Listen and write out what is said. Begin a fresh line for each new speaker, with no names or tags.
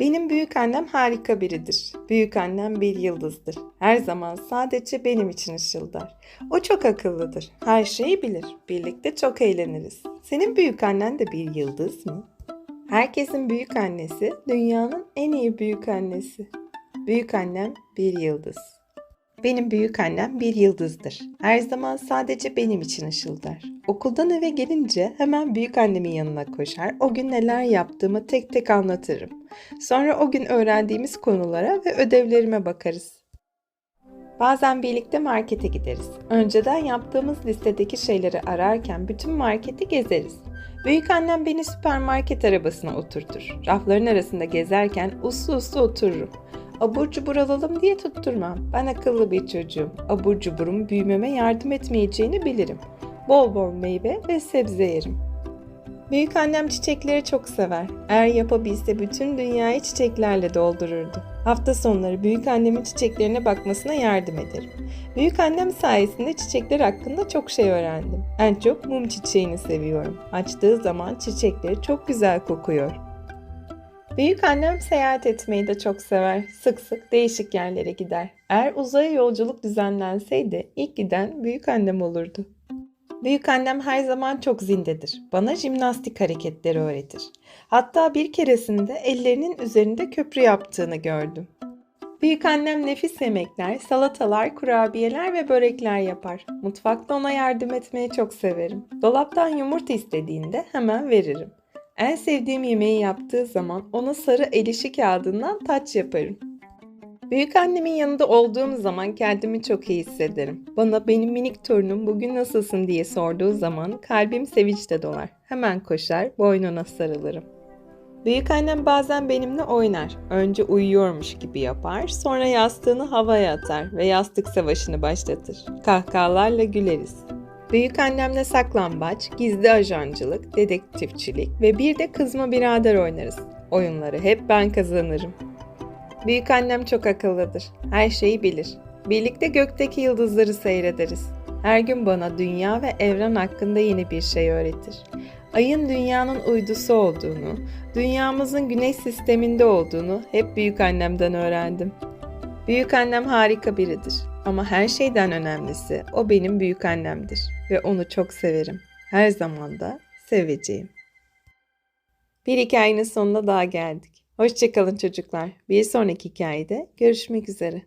Benim büyük annem harika biridir. Büyük annem bir yıldızdır. Her zaman sadece benim için ışıldar. O çok akıllıdır. Her şeyi bilir. Birlikte çok eğleniriz. Senin büyük annen de bir yıldız mı? Herkesin büyük annesi dünyanın en iyi büyük annesi. Büyük annem bir yıldız. Benim büyük annem bir yıldızdır. Her zaman sadece benim için ışıldar. Okuldan eve gelince hemen büyük annemin yanına koşar. O gün neler yaptığımı tek tek anlatırım. Sonra o gün öğrendiğimiz konulara ve ödevlerime bakarız. Bazen birlikte markete gideriz. Önceden yaptığımız listedeki şeyleri ararken bütün marketi gezeriz. Büyük annem beni süpermarket arabasına oturtur. Rafların arasında gezerken uslu uslu otururum. Abur cubur alalım diye tutturmam. Ben akıllı bir çocuğum. Abur cuburum büyümeme yardım etmeyeceğini bilirim. Bol bol meyve ve sebze yerim. Büyük annem çiçekleri çok sever. Eğer yapabilse bütün dünyayı çiçeklerle doldururdu. Hafta sonları büyük annemin çiçeklerine bakmasına yardım ederim. Büyük annem sayesinde çiçekler hakkında çok şey öğrendim. En çok mum çiçeğini seviyorum. Açtığı zaman çiçekleri çok güzel kokuyor. Büyük annem seyahat etmeyi de çok sever. Sık sık değişik yerlere gider. Eğer uzaya yolculuk düzenlenseydi ilk giden büyük annem olurdu. Büyük annem her zaman çok zindedir. Bana jimnastik hareketleri öğretir. Hatta bir keresinde ellerinin üzerinde köprü yaptığını gördüm. Büyük annem nefis yemekler, salatalar, kurabiyeler ve börekler yapar. Mutfakta ona yardım etmeyi çok severim. Dolaptan yumurta istediğinde hemen veririm. En sevdiğim yemeği yaptığı zaman ona sarı elişi kağıdından taç yaparım. Büyük annemin yanında olduğum zaman kendimi çok iyi hissederim. Bana benim minik torunum bugün nasılsın diye sorduğu zaman kalbim sevinçle dolar. Hemen koşar, boynuna sarılırım. Büyük annem bazen benimle oynar. Önce uyuyormuş gibi yapar, sonra yastığını havaya atar ve yastık savaşını başlatır. Kahkahalarla güleriz. Büyük annemle saklambaç, gizli ajancılık, dedektifçilik ve bir de kızma birader oynarız. Oyunları hep ben kazanırım. Büyük annem çok akıllıdır. Her şeyi bilir. Birlikte gökteki yıldızları seyrederiz. Her gün bana dünya ve evren hakkında yeni bir şey öğretir. Ayın dünyanın uydusu olduğunu, dünyamızın güneş sisteminde olduğunu hep büyük annemden öğrendim. Büyük annem harika biridir ama her şeyden önemlisi o benim büyük annemdir ve onu çok severim. Her zaman da seveceğim. Bir hikayenin sonuna daha geldik. Hoşçakalın çocuklar. Bir sonraki hikayede görüşmek üzere.